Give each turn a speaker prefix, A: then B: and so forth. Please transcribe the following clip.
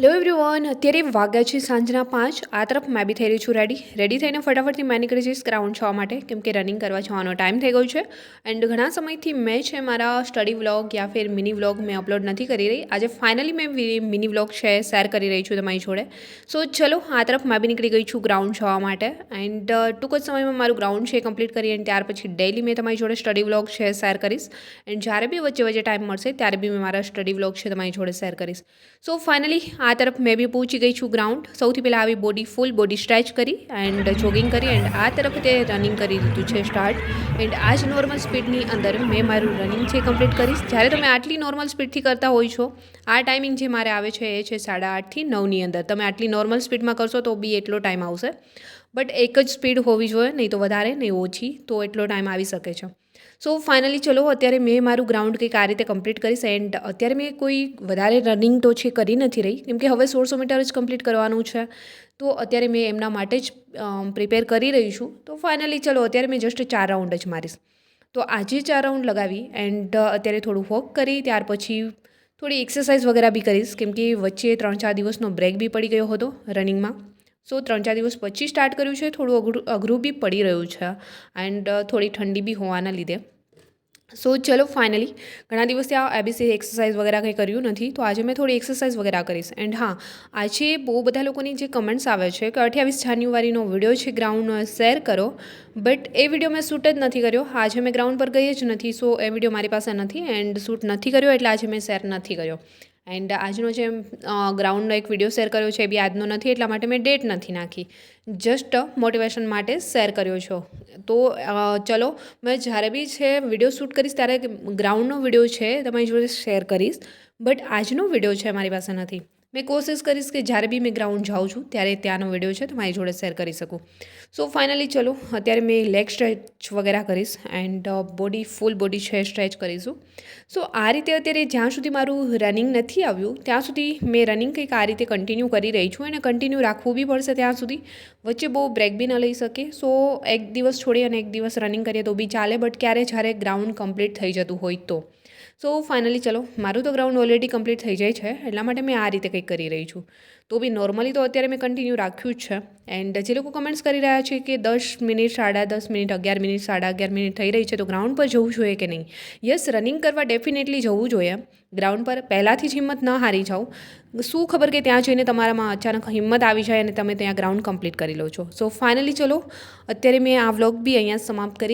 A: Hello everyone અત્યારે વાગ્યા છે સાંજના પાંચ. આ તરફ મેં બી થઈ રહી છું રેડી રેડી થઈને ફટાફટથી મેં નીકળી જઈશ ગ્રાઉન્ડ છવા માટે, કેમ કે રનિંગ કરવા જવાનો ટાઈમ થઈ ગયો છે. એન્ડ ઘણા સમયથી મેં છે મારા સ્ટડી વ્લોગ યા ફિર મિની વ્લોગ મેં અપલોડ નથી કરી રહી. આજે ફાઇનલી મેં મિની વ્લોગ છે શેર કરી રહી છું તમારી જોડે. સો ચલો, આ તરફ મેં બી નીકળી ગઈ છું ગ્રાઉન્ડ જવા માટે. એન્ડ ટૂંક જ સમયમાં મારું ગ્રાઉન્ડ છે કમ્પ્લીટ કરી અને ત્યાર પછી ડેઈલી મેં તમારી જોડે સ્ટડી વ્લોગ છે શેર કરીશ. એન્ડ જ્યારે બી વચ્ચે વચ્ચે ટાઈમ મળશે, ત્યારે બી મેં મારા સ્ટડી વ્લોગ છે તમારી જોડે શેર કરીશ. સો ફાઇનલી આ તરફ મેં બી પહોંચી ગઈ છું ગ્રાઉન્ડ સૌથી પહેલાં આવી બોડી ફૂલ બોડી સ્ટ્રેચ કરી એન્ડ જોગિંગ કરી એન્ડ આ તરફ તે રનિંગ કરી દીધું છે સ્ટાર્ટ એન્ડ આ જ નોર્મલ સ્પીડની અંદર મેં મારું રનિંગ છે કમ્પ્લીટ કરીશ. જ્યારે તમે આટલી નોર્મલ સ્પીડથી કરતા હોય છો, આ ટાઈમિંગ જે મારે આવે છે એ છે સાડા આઠથી નવની અંદર. તમે આટલી નોર્મલ સ્પીડમાં કરશો તો બી એટલો ટાઈમ આવશે. બટ એક જ સ્પીડ હોવી જોઈએ, નહીં તો વધારે, નહીં ઓછી, તો એટલો ટાઈમ આવી શકે છે. સો ફાઇનલી ચલો, અત્યારે મેં મારું ગ્રાઉન્ડ કંઈક આ રીતે કમ્પ્લીટ કરીશ એન્ડ અત્યારે મેં કોઈ વધારે રનિંગ તો છે, કરી નથી રહી. કેમ કે હવે સોળસો મીટર જ કમ્પ્લીટ કરવાનું છે. તો અત્યારે મેં એમના માટે જ પ્રિપેર કરી રહી છું. તો ફાઇનલી ચલો, અત્યારે મેં જસ્ટ ચાર રાઉન્ડ જ મારીશ. તો આજે ચાર રાઉન્ડ લગાવી એન્ડ અત્યારે થોડું વોક કરી, ત્યાર પછી થોડી એક્સરસાઇઝ વગેરે બી કરીશ. કેમ કે વચ્ચે ત્રણ ચાર દિવસનો બ્રેક બી પડી ગયો હતો રનિંગમાં સો ત્રણ ચાર દિવસ પછી સ્ટાર્ટ કર્યું છે. થોડું અઘરું અઘરું બી પડી રહ્યું છે એન્ડ થોડી ઠંડી બી હોવાના લીધે. સો ચલો ફાઇનલી ઘણા દિવસથી આ એબીસી એક્સરસાઇઝ વગેરે કંઈ કર્યું નથી, તો આજે મેં થોડી એક્સરસાઇઝ વગેરે કરીશ. એન્ડ હા, આજે બહુ બધા લોકોની જે કમેન્ટ્સ આવે છે કે અઠ્યાવીસ જાન્યુઆરીનો વીડિયો છે ગ્રાઉન્ડનો શેર કરો. બટ એ વીડિયો મેં શૂટ જ નથી કર્યો. આજે મેં ગ્રાઉન્ડ પર ગઈ જ નથી સો એ વીડિયો મારી પાસે નથી એન્ડ શૂટ નથી કર્યો, એટલે આજે મેં શેર નથી કર્યો. એન્ડ આજનો જે ગ્રાઉન્ડનો એક વીડિયો શેર કર્યો છે એ બી આજનો નથી, એટલા માટે મેં ડેટ નથી નાખી. જસ્ટ મોટિવેશન માટે શેર કર્યો છો. તો ચલો, મેં જ્યારે બી છે વીડિયો શૂટ કરીશ ત્યારે ગ્રાઉન્ડનો વીડિયો છે તમારી જોડે શેર કરીશ. બટ આજનો વીડિયો છે મારી પાસે નથી. મેં કોશિશ કરીશ કે જ્યારે બી મેં ગ્રાઉન્ડ જાઉં છું, ત્યારે ત્યાંનો વીડિયો છે તમારી જોડે શેર કરી શકું. સો ફાઇનલી ચલો, અત્યારે મેં લેગ સ્ટ્રેચ વગેરે કરીશ એન્ડ બોડી ફૂલ બોડી છે સ્ટ્રેચ કરીશું. સો આ રીતે અત્યારે જ્યાં સુધી મારું રનિંગ નથી આવ્યું, ત્યાં સુધી મેં રનિંગ કંઈક આ રીતે કન્ટિન્યુ કરી રહી છું અને કન્ટિન્યુ રાખવું બી પડશે ત્યાં સુધી. વચ્ચે બહુ બ્રેક બી ન લઈ શકે. સો એક દિવસ છોડી અને એક દિવસ રનિંગ કરીએ તો બી ચાલે બટ ક્યારે જ્યારે ગ્રાઉન્ડ કમ્પ્લીટ થઈ જતું હોય તો. સો ફાઇનલી ચલો, મારું તો ગ્રાઉન્ડ ઓલરેડી કમ્પ્લીટ થઈ જાય છે, એટલા માટે મેં આ રીતે કંઈક કરી રહી છું. તો બી નોર્મલી તો અત્યારે મેં કન્ટિન્યુ રાખ્યું જ છે. એન્ડ જે લોકો કમેન્ટ્સ કરી રહ્યા છે કે દસ મિનિટ સાડા દસ મિનિટ, અગિયાર મિનિટ, સાડા અગિયાર મિનિટ થઈ રહી છે, તો ગ્રાઉન્ડ પર જવું જોઈએ કે નહીં? યસ રનિંગ કરવા ડેફિનેટલી જવું જોઈએ. ગ્રાઉન્ડ પર પહેલાંથી જ હિંમત ન હારી જાઓ. શું ખબર કે ત્યાં જઈને તમારામાં અચાનક હિંમત આવી જાય અને તમે ત્યાં ગ્રાઉન્ડ કમ્પ્લીટ કરી લો છો. સો ફાઇનલી ચલો, અત્યારે મેં આ વ્લોગ બી અહીંયા સમાપ્ત કરી.